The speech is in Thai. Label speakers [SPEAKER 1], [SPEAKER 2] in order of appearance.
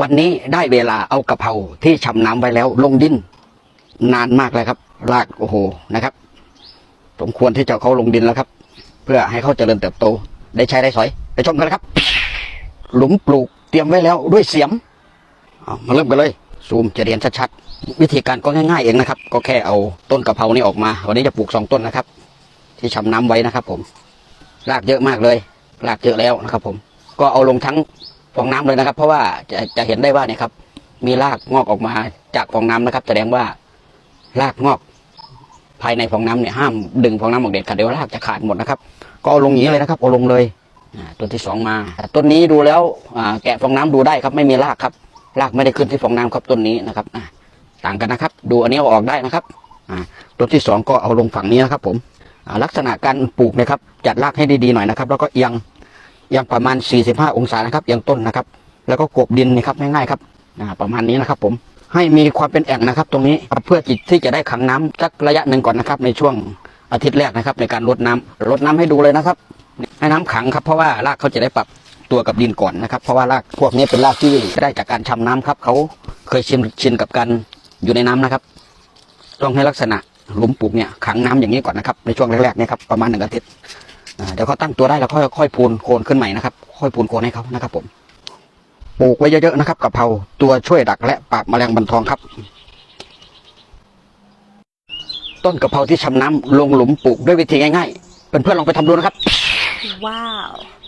[SPEAKER 1] วันนี้ได้เวลาเอากะเพราที่ชำน้ำไว้แล้วลงดิน นานมากเลยครับ รากโอ้โหนะครับสมควรที่จะเขาลงดินแล้วครับ เพื่อให้เขาเจริญเติบโต ได้ใช้ได้สอย ไปชมกันเลยครับ หลุมปลูกเตรียมไว้แล้วด้วยเสียมมาเริ่มกันเลย ซูมจะเรียนชัดๆวิธีการก็ง่ายๆเองนะครับ ก็แค่เอาต้นกะเพรานี่ออกมา วันนี้จะปลูกสองต้นนะครับ ที่ชำน้ำไว้นะครับ ผมรากเยอะมากเลยรากเยอะแล้วนะครับ ผม ก็เอาลงทั้ง ฟองน้ำเลยนะครับ เพราะว่าจะจะเห็นได้ว่าเนี่ยครับ มีรากงอกออกมาจากฟองน้ำนะครับ แสดงว่ารากงอก ภายในฟองน้ำเนี่ยห้ามดึงฟองน้ำออกเด็ดขาดเดี๋ยวรากจะขาดหมดนะครับ ก็ลงอย่างนี้เลยนะครับเอาลงเลยต้นที่สองมาต้นนี้ดูแล้วแกะฟองน้ำดูได้ครับ ไม่มีรากครับรากไม่ได้ขึ้นที่ฟองน้ำครับต้นนี้นะครับต่างกันนะครับ ดูอันนี้เอาออกได้นะครับต้นที่สองก็เอาลงฝั่งนี้นะครับ ผมลักษณะการปลูกนะครับ จัดรากให้ดีๆหน่อยนะครับ แล้วก็เอียง ยงประมาณ 45 องศานะครับเอียงต้นนะครับ แล้วก็กบดินนี่ครับง่ายๆครับอ่าประมาณนี้นะครับ ผมให้มีความเป็นแอ่งนะครับ ตรงนี้เพื่อจิตที่จะได้ขังน้ำสักระยะหนึ่งก่อนนะครับ ในช่วงอาทิตย์แรกนะครับ ในการรดน้ำรดน้ำให้ดูเลยนะครับ ให้น้ำขังครับเพราะว่ารากเขาจะได้ปรับตัวกับดินก่อนนะครับ เพราะว่ารากพวกนี้เป็นรากที่ได้จากการชำน้ำครับเขาเคยชินชินกับการอยู่ในน้ำนะครับ ต้องให้ลักษณะหลุมปลูกเนี่ยขังน้ำอย่างนี้ก่อนนะครับในช่วงแรกๆเนี่ยครับประมาณหนึ่งอาทิตย์ เดี๋ยวเขาตั้งตัวได้แล้วค่อยค่อยปูนโคนขึ้นใหม่นะครับ ค่อยปูนโคนให้เขานะครับ ผม ปลูกไว้เยอะๆนะครับกะเพราตัวช่วยดักและปราบแมลงบันทองครับ ต้นกะเพราที่ชำน้ำลงหลุมปลูกด้วยวิธีง่ายๆเพื่อนๆลองไปทำดูนะครับ
[SPEAKER 2] Wow.